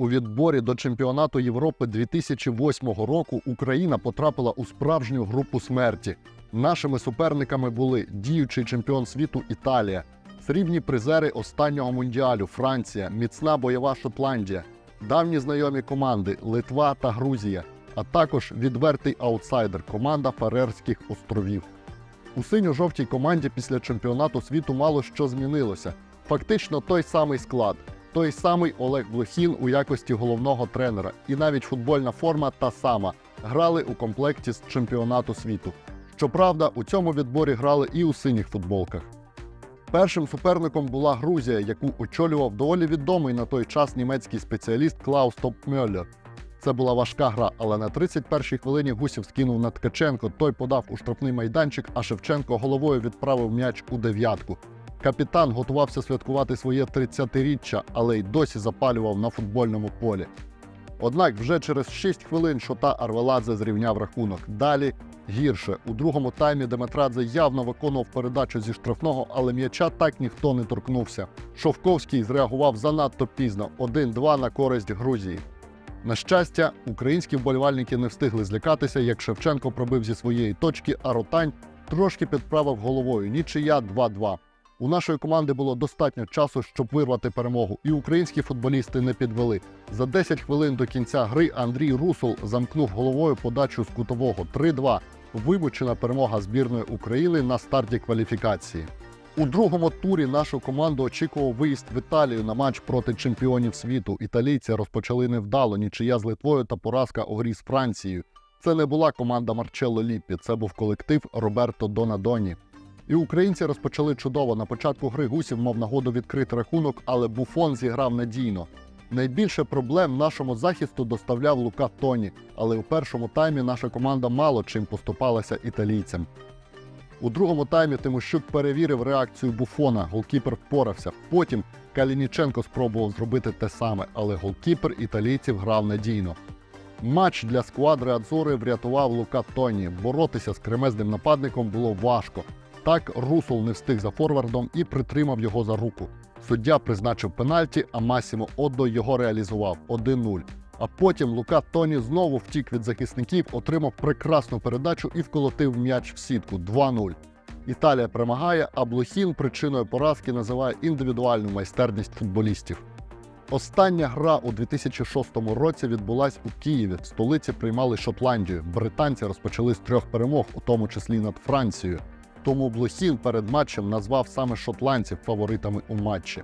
У відборі до чемпіонату Європи 2008 року Україна потрапила у справжню групу смерті. Нашими суперниками були діючий чемпіон світу Італія, срібні призери останнього мундіалю Франція, міцна бойова Шотландія, давні знайомі команди Литва та Грузія, а також відвертий аутсайдер команда Фарерських островів. У синьо-жовтій команді після чемпіонату світу мало що змінилося. Фактично той самий склад, той самий Олег Блохін у якості головного тренера, і навіть футбольна форма та сама грали у комплекті з чемпіонату світу. Щоправда, у цьому відборі грали і у синіх футболках. Першим суперником була Грузія, яку очолював доволі відомий на той час німецький спеціаліст Клаус Топмьоллер. Це була важка гра, але на 31-й хвилині Гусів скинув на Ткаченко. Той подав у штрафний майданчик, а Шевченко головою відправив м'яч у дев'ятку. Капітан готувався святкувати своє 30-річчя, але й досі запалював на футбольному полі. Однак вже через 6 хвилин Шота Арвеладзе зрівняв рахунок. Далі гірше. У другому таймі Деметрадзе явно виконував передачу зі штрафного, але м'яча так ніхто не торкнувся. Шовковський зреагував занадто пізно 1-2 на користь Грузії. На щастя, українські вболівальники не встигли злякатися, як Шевченко пробив зі своєї точки, а Ротань трошки підправив головою. Нічия 2-2. У нашої команди було достатньо часу, щоб вирвати перемогу, і українські футболісти не підвели. За 10 хвилин до кінця гри Андрій Русул замкнув головою подачу з кутового 3-2. Вимучена перемога збірної України на старті кваліфікації. У другому турі нашу команду очікував виїзд в Італію на матч проти чемпіонів світу. Італійці розпочали невдало, нічия з Литвою та поразка у грі з Францією. Це не була команда Марчелло Ліппі, це був колектив Роберто Донадоні. І українці розпочали чудово. На початку гри гусів мав нагоду відкрити рахунок, але Буфон зіграв надійно. Найбільше проблем нашому захисту доставляв Лука Тоні, але у першому таймі наша команда мало чим поступалася італійцям. У другому таймі Тимощук перевірив реакцію Буфона. Голкіпер впорався. Потім Калініченко спробував зробити те саме, але голкіпер італійців грав надійно. Матч для сквадри Адзори врятував Лука Тоні. Боротися з кремезним нападником було важко. Так Русул не встиг за форвардом і притримав його за руку. Суддя призначив пенальті, а Масімо Оддо його реалізував 1-0. А потім Лука Тоні знову втік від захисників, отримав прекрасну передачу і вколотив м'яч в сітку 2-0. Італія перемагає, а Блохін причиною поразки називає індивідуальну майстерність футболістів. Остання гра у 2006 році відбулась у Києві. В столиці приймали Шотландію. Британці розпочали з трьох перемог, у тому числі над Францією. Тому Блохін перед матчем назвав саме шотландців фаворитами у матчі.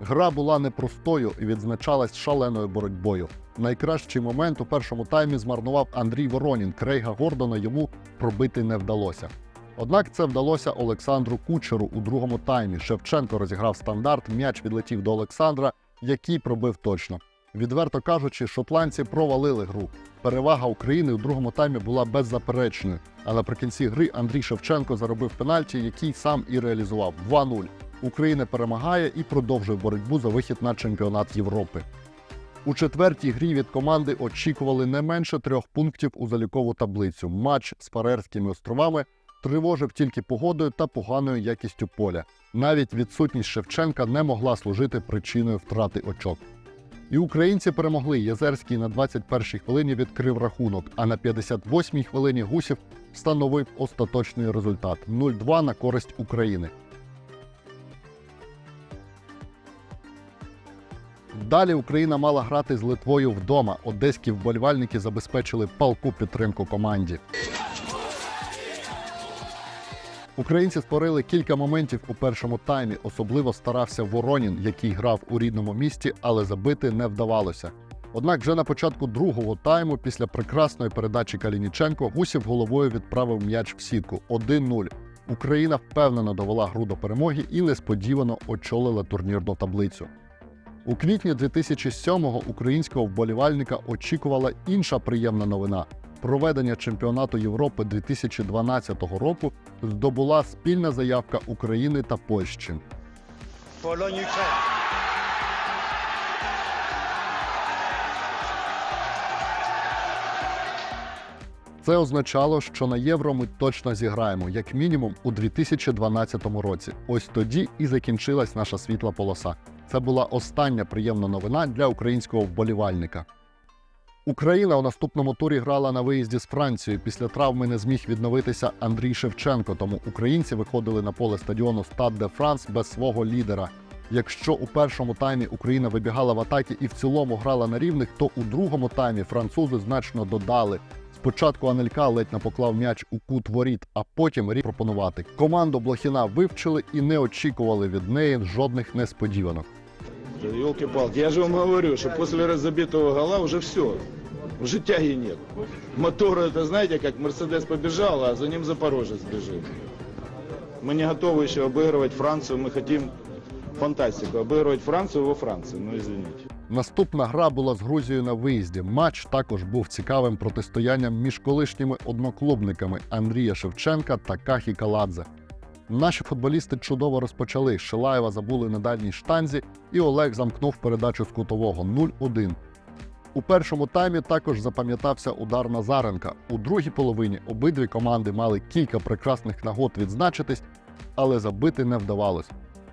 Гра була непростою і відзначалась шаленою боротьбою. Найкращий момент у першому таймі змарнував Андрій Воронін. Крейга Гордона йому пробити не вдалося. Однак це вдалося Олександру Кучеру у другому таймі. Шевченко розіграв стандарт, м'яч відлетів до Олександра, який пробив точно. Відверто кажучи, шотландці провалили гру. Перевага України у другому таймі була беззаперечною. А наприкінці гри Андрій Шевченко заробив пенальті, який сам і реалізував 2-0. Україна перемагає і продовжує боротьбу за вихід на чемпіонат Європи. У четвертій грі від команди очікували не менше трьох пунктів у залікову таблицю. Матч з Фарерськими островами тривожив тільки погодою та поганою якістю поля. Навіть відсутність Шевченка не могла служити причиною втрати очок. І українці перемогли. Єзерський на 21-й хвилині відкрив рахунок, а на 58-й хвилині Гусів встановив остаточний результат 0-2 на користь України. Далі Україна мала грати з Литвою вдома. Одеські вболівальники забезпечили палку підтримку команді. Українці створили кілька моментів у першому таймі. Особливо старався Воронін, який грав у рідному місті, але забити не вдавалося. Однак вже на початку другого тайму, після прекрасної передачі Калініченко, Гусів головою відправив м'яч в сітку 1-0. Україна впевнено довела гру до перемоги і несподівано очолила турнірну таблицю. У квітні 2007-го українського вболівальника очікувала інша приємна новина. Проведення чемпіонату Європи 2012 року здобула спільна заявка України та Польщі. Pologne-Ukraine. Це означало, що на євро ми точно зіграємо, як мінімум у 2012 році. Ось тоді і закінчилась наша світла полоса. Це була остання приємна новина для українського вболівальника. Україна у наступному турі грала на виїзді з Францією. Після травми не зміг відновитися Андрій Шевченко, тому українці виходили на поле стадіону Стад де Франс без свого лідера. Якщо у першому таймі Україна вибігала в атаки і в цілому грала на рівних, то у другому таймі французи значно додали. Спочатку Анелька ледь не поклав м'яч у кут воріт, а потім рік пропонувати. Команду Блохіна вивчили і не очікували від неї жодних несподіванок Елки-палки, я же вам говорю, что после разобитого гола уже все. Уже тяги нет. Мотор это, знаете, как Мерседес побежал, а за ним Запорожец бежит. Мы не готовы еще обыгрывать Францию, мы хотим фантастику, обыгрывать Францию во Франции, ну извините. Наступна гра була з Грузією на виїзді. Матч також був цікавим протистоянням між колишніми одноклубниками Андрія Шевченка та Кахі Каладзе. Наші футболісти чудово розпочали. Шилаєва забули на дальній штанзі, і Олег замкнув передачу з кутового 0-1. У першому таймі також запам'ятався удар Назаренка. У другій половині обидві команди мали кілька прекрасних нагод відзначитись, але забити не вдавалось.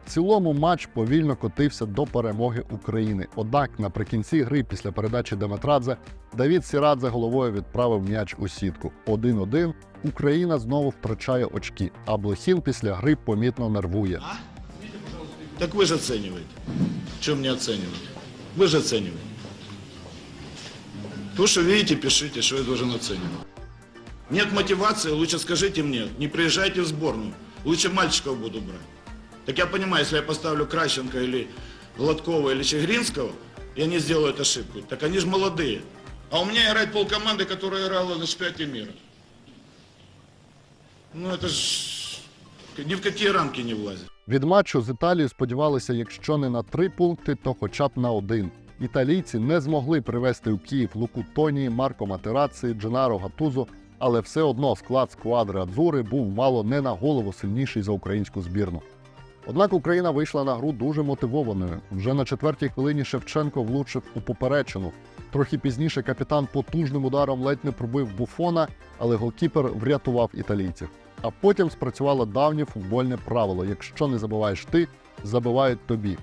В цілому матч повільно котився до перемоги України. Однак наприкінці гри після передачі Деметрадзе Давід Сірадзе головою відправив м'яч у сітку. 1-1. Україна знову втрачає очки, а Блохін після гри помітно нервує. Так вы же оцениваете. Чем мне оценивать? Вы же оцениваете. То, что видите, пишите, что я должен оценивать. Нет мотивации, лучше скажите мне, не приезжайте в сборную. Лучше мальчиков буду брать. Так я понимаю, если я поставлю Кращенко или Гладкова или Чегринского, и они сделают ошибку, так они же молодые. А у меня играет полкоманды, которая играла на чемпионате мира. Ну это ж ни в какие рамки не влазит. Від матчу з Італією сподівалися, якщо не на три пункти, то хоча б на один. Італійці не змогли привезти у Київ Луку Тоні, Марко Матераци, Дженаро Гатузо, але все одно склад сквадри Адзури був мало не на голову сильніший за українську збірну. Однак Україна вийшла на гру дуже мотивованою. Вже на четвертій хвилині Шевченко влучив у поперечину. Трохи пізніше капітан потужним ударом ледь не пробив буфона, але голкіпер врятував італійців. А потім спрацювало давнє футбольне правило: якщо не забиваєш ти, забивають тобі.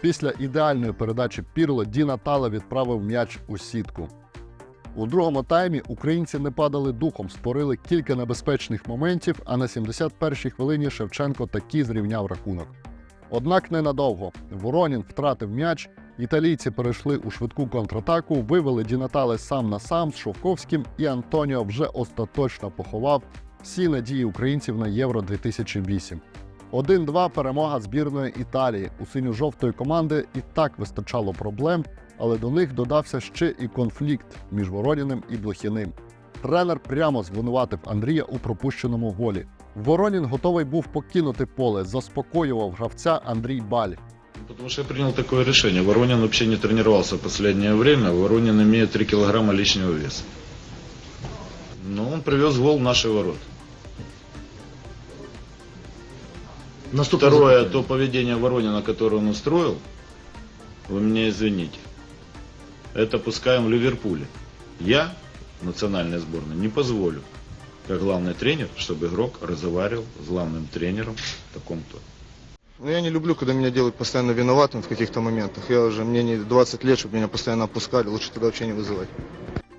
Після ідеальної передачі Пірло Ді Натала відправив м'яч у сітку. У другому таймі українці не падали духом, створили кілька небезпечних моментів, а на 71-й хвилині Шевченко таки зрівняв рахунок. Однак ненадовго. Воронін втратив м'яч, італійці перейшли у швидку контратаку, вивели Ді Натале сам на сам з Шовковським, і Антоніо вже остаточно поховав всі надії українців на Євро 2008. 1-2 перемога збірної Італії. У синьо-жовтої команди і так вистачало проблем, але до них додався ще і конфлікт між Вороніним і Блохіним. Тренер прямо звинуватив Андрія у пропущеному голі. Воронін готовий був покинути поле, заспокоював гравця Андрій Баль. Потому что я принял такое решение. Воронин вообще не тренировался в последнее время. Воронин имеет 3 килограмма лишнего веса. Но он привез гол в наши ворот. Второе, то поведение Воронина, которое он устроил, вы меня извините Это пускаем в Ливерпуле. Я, национальной сборной, не позволю, как главный тренер, чтобы игрок разговаривал с главным тренером в таком-то Ну, я не люблю, когда меня делают постоянно виноватым в каких-то моментах. Я уже, мне не 20 лет, чтобы меня постоянно опускали. Лучше тогда вообще не вызывать.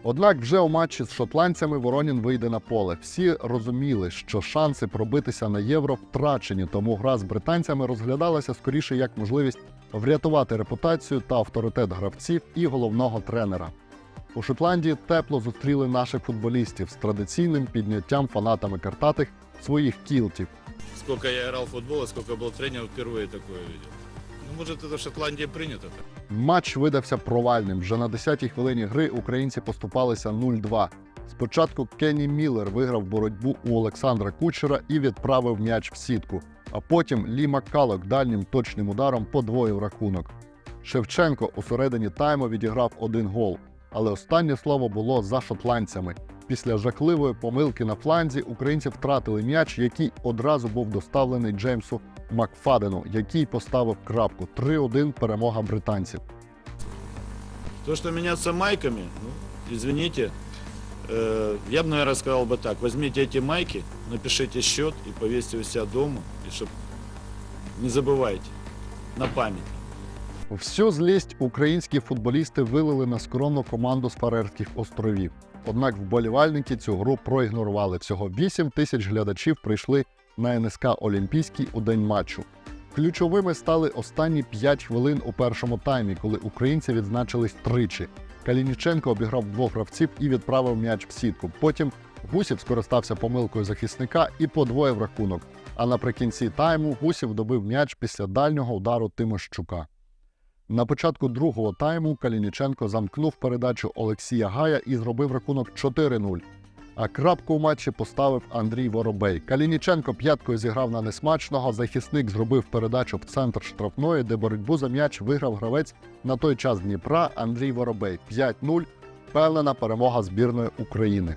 Однак вже у матчі з шотландцями Воронін вийде на поле. Всі розуміли, що шанси пробитися на євро втрачені, тому гра з британцями розглядалася скоріше як можливість врятувати репутацію та авторитет гравців і головного тренера. У Шотландії тепло зустріли наших футболістів з традиційним підняттям фанатами картатих своїх кілтів. Сколько я играл в футбол и сколько был тренером, впервые такое видел. Ну, может, это в Шотландии принято так. Матч видався провальним. Вже на 10-й хвилині гри українці поступалися 0-2. Спочатку Кенні Міллер виграв боротьбу у Олександра Кучера і відправив м'яч в сітку. А потім Лі Маккалок дальнім точним ударом подвоїв рахунок. Шевченко у середині тайму відіграв один гол, але останнє слово було за шотландцями. Після жахливої помилки на фланзі українці втратили м'яч, який одразу був доставлений Джеймсу Макфадену, який поставив крапку 3-1 перемога британців. То, что меняться майками, ну, извините, э, я бы, наверное, сказал бы так. Возьмите эти майки, напишите счет и повесьте у себя дома, и чтоб не забывайте, на память. Всю злість українські футболісти вилили на скромну команду з Фарерських островів. Однак вболівальники цю гру проігнорували. Всього 8 тисяч глядачів прийшли на НСК Олімпійський у день матчу. Ключовими стали останні 5 хвилин у першому таймі, коли українці відзначились тричі. Калініченко обіграв двох гравців і відправив м'яч в сітку. Потім Гусів скористався помилкою захисника і подвоїв рахунок. А наприкінці тайму Гусів добив м'яч після дальнього удару Тимощука. На початку другого тайму Калініченко замкнув передачу Олексія Гая і зробив рахунок 4-0. А крапку у матчі поставив Андрій Воробей. Калініченко п'яткою зіграв на несмачного. Захисник зробив передачу в центр штрафної, де боротьбу за м'яч виграв гравець на той час Дніпра Андрій Воробей. 5-0. Впевнена перемога збірної України.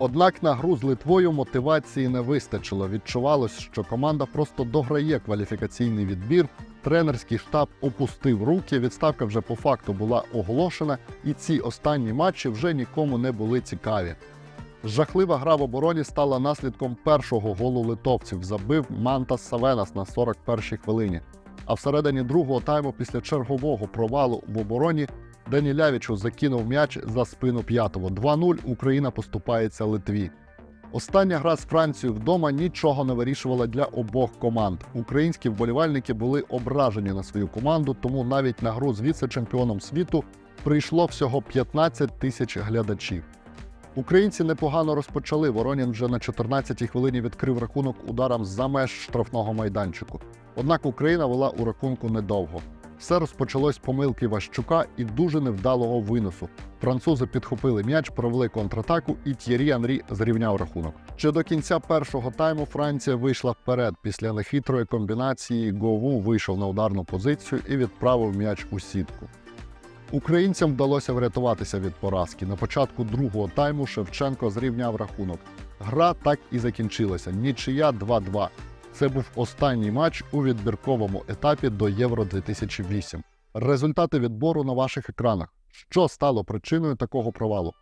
Однак на гру з Литвою мотивації не вистачило. Відчувалось, що команда просто дограє кваліфікаційний відбір. Тренерський штаб опустив руки. Відставка вже по факту була оголошена, і ці останні матчі вже нікому не були цікаві. Жахлива гра в обороні стала наслідком першого голу литовців. Забив Мантас Савенас на 41-й хвилині. А всередині другого тайму, після чергового провалу в обороні, Данілявічу закинув м'яч за спину п'ятого. 2-0 Україна поступається Литві. Остання гра з Францією вдома нічого не вирішувала для обох команд. Українські вболівальники були ображені на свою команду, тому навіть на гру з віце-чемпіоном світу прийшло всього 15 тисяч глядачів. Українці непогано розпочали. Воронін вже на 14-й хвилині відкрив рахунок ударом за меж штрафного майданчику. Однак Україна вела у рахунку недовго. Все розпочалось помилки Ващука і дуже невдалого виносу. Французи підхопили м'яч, провели контратаку, і Т'єрі Анрі зрівняв рахунок. Ще до кінця першого тайму Франція вийшла вперед. Після нехитрої комбінації Гову вийшов на ударну позицію і відправив м'яч у сітку. Українцям вдалося врятуватися від поразки. На початку другого тайму Шевченко зрівняв рахунок. Гра так і закінчилася. Нічия 2-2. Це був останній матч у відбірковому етапі до Євро 2008. Результати відбору на ваших екранах. Що стало причиною такого провалу?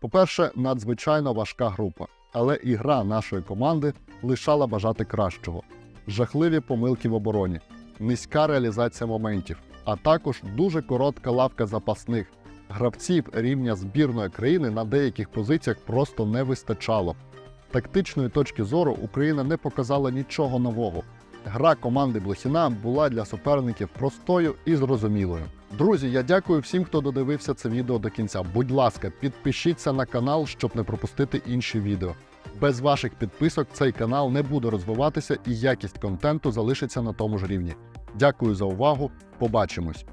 По-перше, надзвичайно важка група, але і гра нашої команди лишала бажати кращого. Жахливі помилки в обороні, низька реалізація моментів, а також дуже коротка лавка запасних. Гравців рівня збірної країни на деяких позиціях просто не вистачало. Тактичної точки зору Україна не показала нічого нового. Гра команди Блохіна була для суперників простою і зрозумілою. Друзі, я дякую всім, хто додивився це відео до кінця. Будь ласка, підпишіться на канал, щоб не пропустити інші відео. Без ваших підписок цей канал не буде розвиватися і якість контенту залишиться на тому ж рівні. Дякую за увагу. Побачимось!